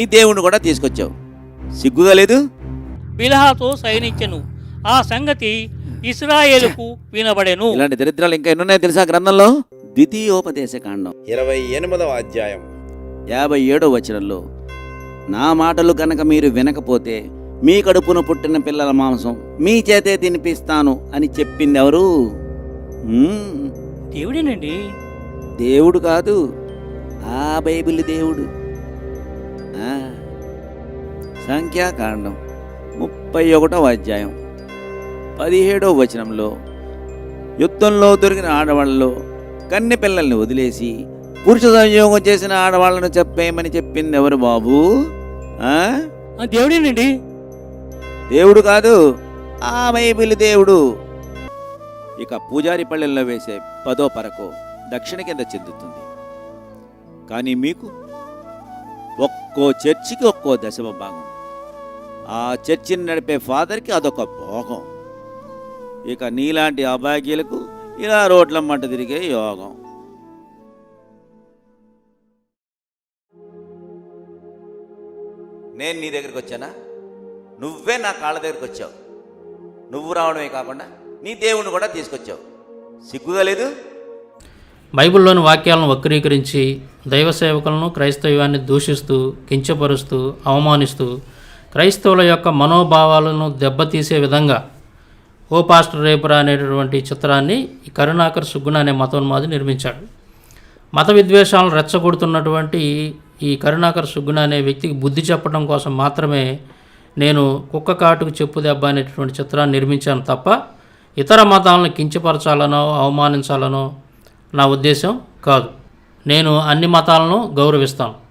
నీ దేవుణ్ణి కూడా తీసుకొచ్చావు. సిగ్గుగా లేదు? బిలహాతో సైనించెను ఆ సంగతి ఇస్రాయేలుకు వినబడెను. ఇలాంటి దరిద్రాలు ఇంకా ఎన్నున్నాయో తెలుసా గ్రంథంలో? ద్వితీయోపదేశ కాండం. ఇరవై ఎనిమిదవ అధ్యాయం. యాభై ఏడో వచనంలో నా మాటలు కనుక మీరు వినకపోతే మీ కడుపున పుట్టిన పిల్లల మాంసం మీ చేతే తినిపిస్తాను అని చెప్పింది ఎవరు? దేవుడేనండి? దేవుడు కాదు ఆ బైబిల్ దేవుడు. సంఖ్యాకాండం ముప్పై ఒకటో అధ్యాయం పదిహేడో వచనంలో యుద్ధంలో దొరికిన ఆడవాళ్ళలో కన్నె పిల్లల్ని వదిలేసి పురుష సంయోగం చేసిన ఆడవాళ్ళను చెప్పేయమని చెప్పింది ఎవరు బాబు? దేవుడేనండి? దేవుడు కాదు ఆ బైబిల్ దేవుడు. ఇక పూజారి పల్లెల్లో వేసే పదో పరకో దక్షిణ కింద చెందుతుంది. కానీ మీకు ఒక్కో చర్చికి ఒక్కో దశమ భాగం. ఆ చర్చిని నడిపే ఫాదర్కి అదొక భోగం. ఇక నీలాంటి అభాగ్యులకు ఇలా రోడ్ల మంట తిరిగే యోగం. నేను నీ దగ్గరికి వచ్చానా? నువ్వే నా కాళ్ళ దగ్గరికి వచ్చావు. నువ్వు రావడమే కాకుండా నీ దేవుణ్ణి కూడా తీసుకొచ్చావు. సిగ్గుగా లేదు? బైబిల్లోని వాక్యాలను వక్రీకరించి దైవ సేవకులను క్రైస్తవ్యాన్ని దూషిస్తూ కించపరుస్తూ అవమానిస్తూ క్రైస్తవుల యొక్క మనోభావాలను దెబ్బతీసే విధంగా ఓ పాస్టర్ రేపురా అనేటటువంటి చిత్రాన్ని ఈ కరుణాకర్ సుగ్గుణ అనే మతోన్మాది నిర్మించాడు. మత విద్వేషాలను రెచ్చగొడుతున్నటువంటి ఈ కరుణాకర్ సుగ్గుణ అనే వ్యక్తికి బుద్ధి చెప్పడం కోసం మాత్రమే నేను కుక్క కాటుకు చెప్పు దెబ్బ అనేటటువంటి చిత్రాన్ని నిర్మించాను తప్ప ఇతర మతాలను కించపరచాలనో అవమానించాలనో నా ఉద్దేశం కాదు. నేను అన్ని మతాలను గౌరవిస్తాను.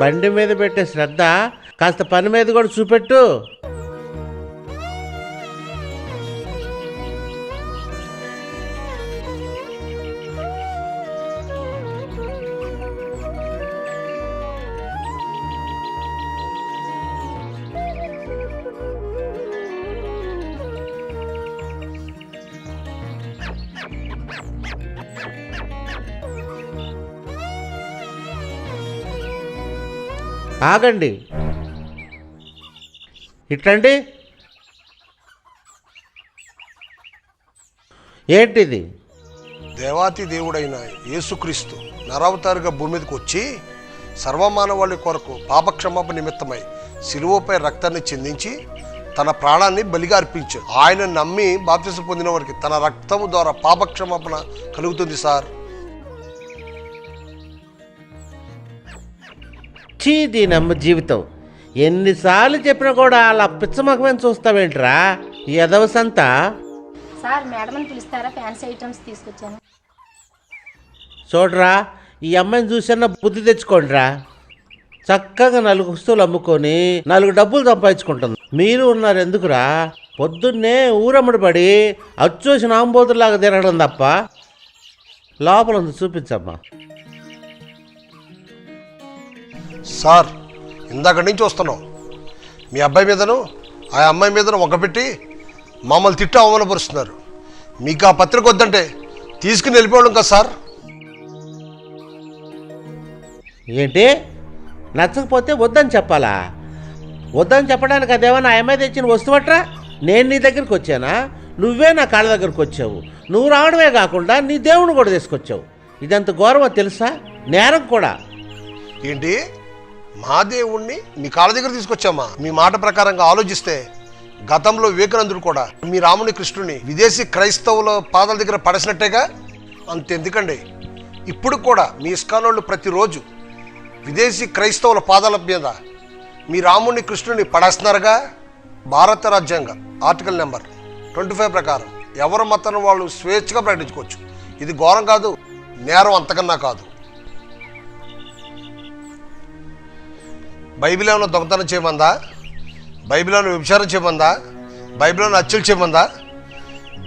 బండి మీద పెట్టే శ్రద్ధ కాస్త పని మీద కూడా చూపెట్టు. ఆగండి. ఇట్లండి. ఏంటిది? దేవాతి దేవుడైన యేసుక్రీస్తు నరావతారుగా భూమి మీదకి వచ్చి సర్వమానవాళి కొరకు పాపక్షమాప నిమిత్తమై శిలువపై రక్తాన్ని చెందించి తన ప్రాణాన్ని బలిగా అర్పించాడు ఆయన నమ్మి బాప్తిసం పొందిన వారికి తన రక్తము ద్వారా పాపక్షమాపణ కలుగుతుంది సార్. చీ దీనమ్మ జీవితం. ఎన్నిసార్లు చెప్పినా కూడా అలా పిచ్చమకమని చూస్తావేంట్రా? ఈ ఎదవసంతా సార్ మేడంని పిలుస్తారా? ఫ్యాన్సీ ఐటమ్స్ తీసుకొచ్చాను. చూడరా ఈ అమ్మాయిని చూసన్న బుద్ధి తెచ్చుకోండిరా. చక్కగా నాలుగు వస్తువులు అమ్ముకొని నాలుగు డబ్బులు సంపాదించుకుంటుంది. మీరు ఉన్నారు ఎందుకురా? పొద్దున్నే ఊరమ్మడి పడి అచ్చోసిన ఆంబోతులాగా తిరగడం తప్ప. లోపల ఉంది చూపించమ్మా. సార్ ఇందాక నుంచి వస్తున్నాం. మీ అబ్బాయి మీదను ఆ అమ్మాయి మీదను ఒకపెట్టి మమ్మల్ని తిట్టి అవమానపరుస్తున్నారు. మీకు ఆ పత్రిక వద్దంటే తీసుకుని వెళ్ళిపోవడం కదా సార్. ఏంటి? నచ్చకపోతే వద్దని చెప్పాలా? వద్దని చెప్పడానికి అదేమన్నా ఆ అమ్మాయి తెచ్చిన వస్తువట్రా నేను నీ దగ్గరికి వచ్చానా? నువ్వే నా కాళ్ళ దగ్గరికి వచ్చావు. నువ్వు రావడమే కాకుండా నీ దేవుని కూడా తీసుకొచ్చావు. ఇదంత ఘోరమో తెలుసా? నేరం కూడా. ఏంటి? మా దేవుణ్ణి మీ కాళ్ళ దగ్గర తీసుకొచ్చామా? మీ మాట ప్రకారంగా ఆలోచిస్తే గతంలో వివేకానందుడు కూడా మీ రాముని కృష్ణుని విదేశీ క్రైస్తవుల పాదాల దగ్గర పడేసినట్టేగా? అంతెందుకండి. ఇప్పుడు కూడా మీ ఇస్కానోళ్ళు ప్రతిరోజు విదేశీ క్రైస్తవుల పాదాల మీద మీ రాముని కృష్ణుని పడేస్తున్నారుగా? భారత రాజ్యాంగ ఆర్టికల్ నెంబర్ ట్వంటీ ఫైవ్ ప్రకారం ఎవరి మతాన్ని వాళ్ళు స్వేచ్ఛగా ప్రకటించుకోవచ్చు? ఇది ఘోరం కాదు నేరం అంతకన్నా కాదు. బైబిల్ ఏమైనా దొంగతనం చేయమందా? బైబిల్ ఏమైనా వ్యభిచారం చేయమందా? బైబిల్ ఏమైనా హత్యలు చేయమందా?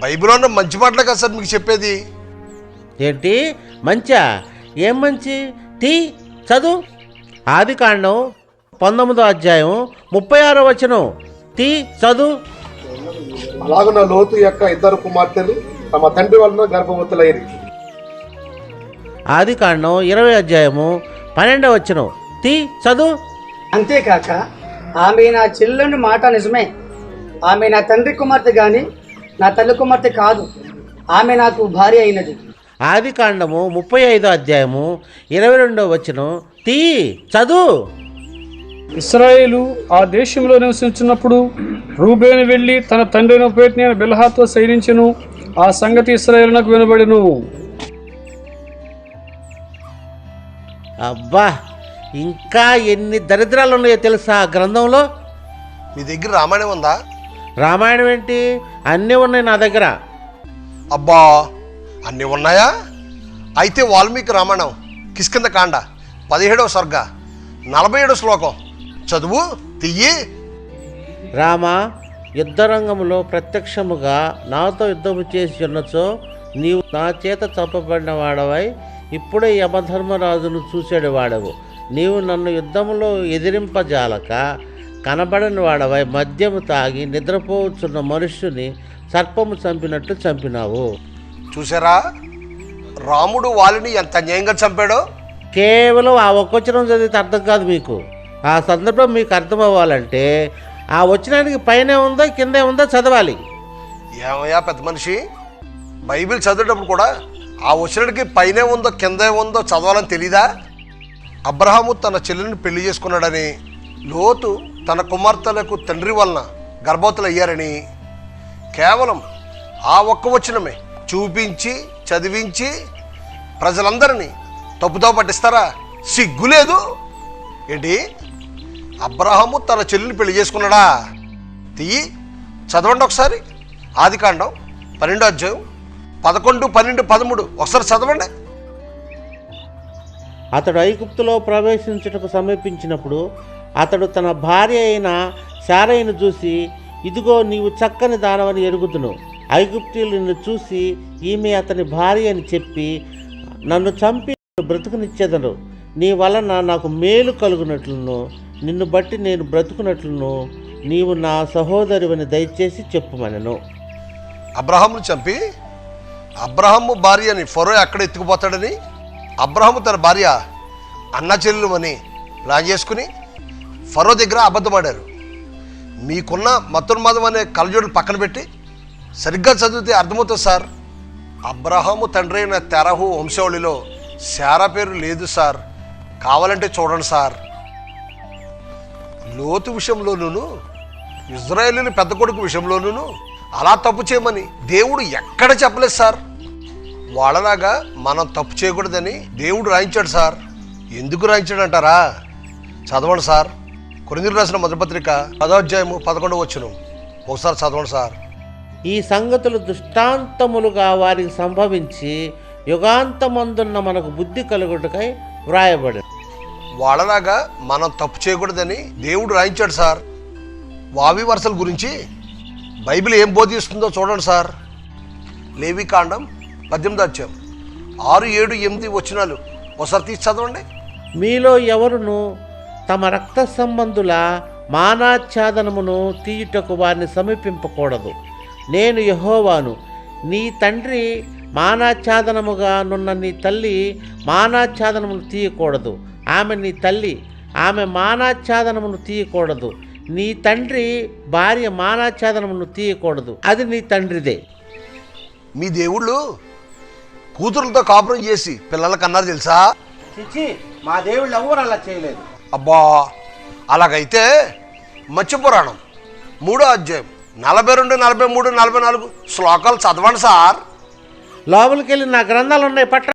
బైబిల్ ఉన్న మంచి మాటలే కదా సార్ మీకు చెప్పేది? ఏంటి? మంచా? ఏం మంచి? టీ? చదువు? ఆది కాండం పంతొమ్మిదో అధ్యాయం ముప్పై ఆరో వచనం. టీ చదువు? అలాగున లోతు యొక్క ఇద్దరు కుమార్తెలు తమ తండ్రి వలన గర్భవతులైరి. ఆది కాండం ఇరవై అధ్యాయము పన్నెండవ వచనం. టీ చదువు? అంతేకాక ఆమె నా చెల్లెని మాట నిజమే. ఆమె నా తండ్రి కుమార్తె గాని నా తల్లి కుమార్తె కాదు. ఆమె నాకు భార్య అయినది. ఆది కాండము ముప్పై ఐదో అధ్యాయము ఇరవై రెండవ వచనం. టీ చదువు. ఇస్రాయేలు ఆ దేశంలో నివసించినప్పుడు రూబేను వెళ్ళి తన తండ్రిని పేటిన బిల్హాతో శయనించెను. ఆ సంగతి ఇస్రాయేలునకు వినబడెను. అబ్బా ఇంకా ఎన్ని దరిద్రాలు ఉన్నాయో తెలుసా ఆ గ్రంథంలో? మీ దగ్గర రామాయణం ఉందా? రామాయణం ఏంటి? అన్నీ ఉన్నాయి నా దగ్గర. అబ్బా అన్నీ ఉన్నాయా? అయితే వాల్మీకి రామాయణం కిష్కింద కాండ పదిహేడవ సర్గ నలభై ఏడవ శ్లోకం. చదువు తియ్యి. రామ యుద్ధరంగంలో ప్రత్యక్షముగా నాతో యుద్ధము చేసి ఉన్నచో నీవు నా చేత చంపబడిన వాడవై ఇప్పుడే యమధర్మరాజును చూసేడు వాడవు. నీవు నన్ను యుద్ధములో ఎదిరింపజాలక కనబడని వాడవై మద్యము తాగి నిద్రపోవచ్చున్న మనుష్యుని సర్పము చంపినట్టు చంపినావు. చూసారా రాముడు వాలిని ఎంత అన్యాయంగా చంపాడో? కేవలం ఆ ఒక్కొచ్చనం చదివితే అర్థం కాదు మీకు. ఆ సందర్భం మీకు అర్థం అవ్వాలంటే ఆ వచ్చినానికి పైనే ఉందో కిందే ఉందో చదవాలి. ఏమయ్యా పెద్ద మనిషి? బైబిల్ చదివేటప్పుడు కూడా ఆ వచ్చినడికి పైనే ఉందో కిందే ఉందో చదవాలని తెలీదా? అబ్రహాము తన చెల్లిని పెళ్ళి చేసుకున్నాడని లోతు తన కుమార్తెలకు తండ్రి వలన గర్భవతులు అయ్యారని కేవలం ఆ ఒక్క వచనమే. చూపించి చదివించి ప్రజలందరినీ తప్పుతో పట్టిస్తారా? సిగ్గు లేదు. ఏంటి? అబ్రహాము తన చెల్లిని పెళ్ళి చేసుకున్నాడా? తీయి చదవండి ఒకసారి. ఆది కాండం పన్నెండో అధ్యాయం పదకొండు పన్నెండు పదమూడు. ఒకసారి చదవండి. అతడు ఐగుప్తులో ప్రవేశించుటకు సమీపించినప్పుడు అతడు తన భార్య అయిన శారయ్యను చూసి ఇదిగో నీవు చక్కని దానవని ఎరుగుదును. ఐగుప్తీయులు నిన్ను చూసి ఈమె అతని భార్య అని చెప్పి నన్ను చంపి బ్రతుకునిచ్చేదను. నీ వలన నాకు మేలు కలుగునట్లును. నిన్ను బట్టి నేను బ్రతుకునట్లును. నీవు నా సహోదరువని దయచేసి చెప్పుమనను. అబ్రహామును చంపి అబ్రహము భార్యని ఫరో ఎక్కడ ఎత్తుకుపోతాడని? అబ్రహాము తన భార్య అన్న చెల్లెలు అని ప్లాన్ చేసుకుని ఫరో దగ్గర అబద్ధపడారు. మీకున్న మతోన్మాదం అనే కలజోడులు పక్కన పెట్టి సరిగ్గా చదివితే అర్థమవుతుంది సార్. అబ్రహాము తండ్రి అయిన తెరహు వంశావళిలో శారా పేరు లేదు సార్. కావాలంటే చూడండి సార్. లోతు విషయంలోనూ ఇజ్రాయేలీని పెద్ద కొడుకు విషయంలోనూ అలా తప్పు చేయమని దేవుడు ఎక్కడ చెప్పలేదు సార్. వాళ్ళలాగా మనం తప్పు చేయకూడదని దేవుడు రాయించాడు సార్. ఎందుకు రాయించాడు అంటారా చదవండి సార్. కొరిందులు రాసిన మొదటి పత్రిక పదో అధ్యాయము పదకొండు వచ్చును ఒకసారి చదవండి సార్. ఈ సంగతులు దృష్టాంతములుగా వారికి సంభవించి యుగాంతమందున్న మనకు బుద్ధి కలుగుటకై వ్రాయబడి వాళ్ళలాగా మనం తప్పు చేయకూడదని దేవుడు రాయించాడు సార్. వావి వరుసల గురించి బైబిల్ ఏం బోధిస్తుందో చూడండి సార్. లేవి కాండం పద్దెనిమిది అధ్యాయం. ఆరు ఏడు ఎనిమిది వచ్చినాలు ఒకసారి తీసి చదవండి. మీలో ఎవరును తమ రక్త సంబంధుల మానాచ్ఛాదనమును తీయుటకు వారిని సమీపింపకూడదు. నేను యహోవాను. నీ తండ్రి మానాచ్ఛాదనముగా నున్న నీ తల్లి మానాచ్ఛాదనమును తీయకూడదు. ఆమె నీ తల్లి ఆమె మానాచ్ఛాదనమును తీయకూడదు. నీ తండ్రి భార్య మానాచ్ఛాదనమును తీయకూడదు. అది నీ తండ్రిదే. మీ దేవుళ్ళు కూతురులతో కాపురం చేసి పిల్లలకి అన్నారు తెలుసా? చిచ్చి మా దేవుళ్ళు ఎవరు అలా చేయలేదు? అబ్బా అలాగైతే మత్స్య పురాణం మూడో అధ్యాయం నలభై రెండు నలభై మూడు నలభై నాలుగు శ్లోకాలు చదవండి సార్. లోపలికి వెళ్ళి నా గ్రంథాలు ఉన్నాయి పట్ట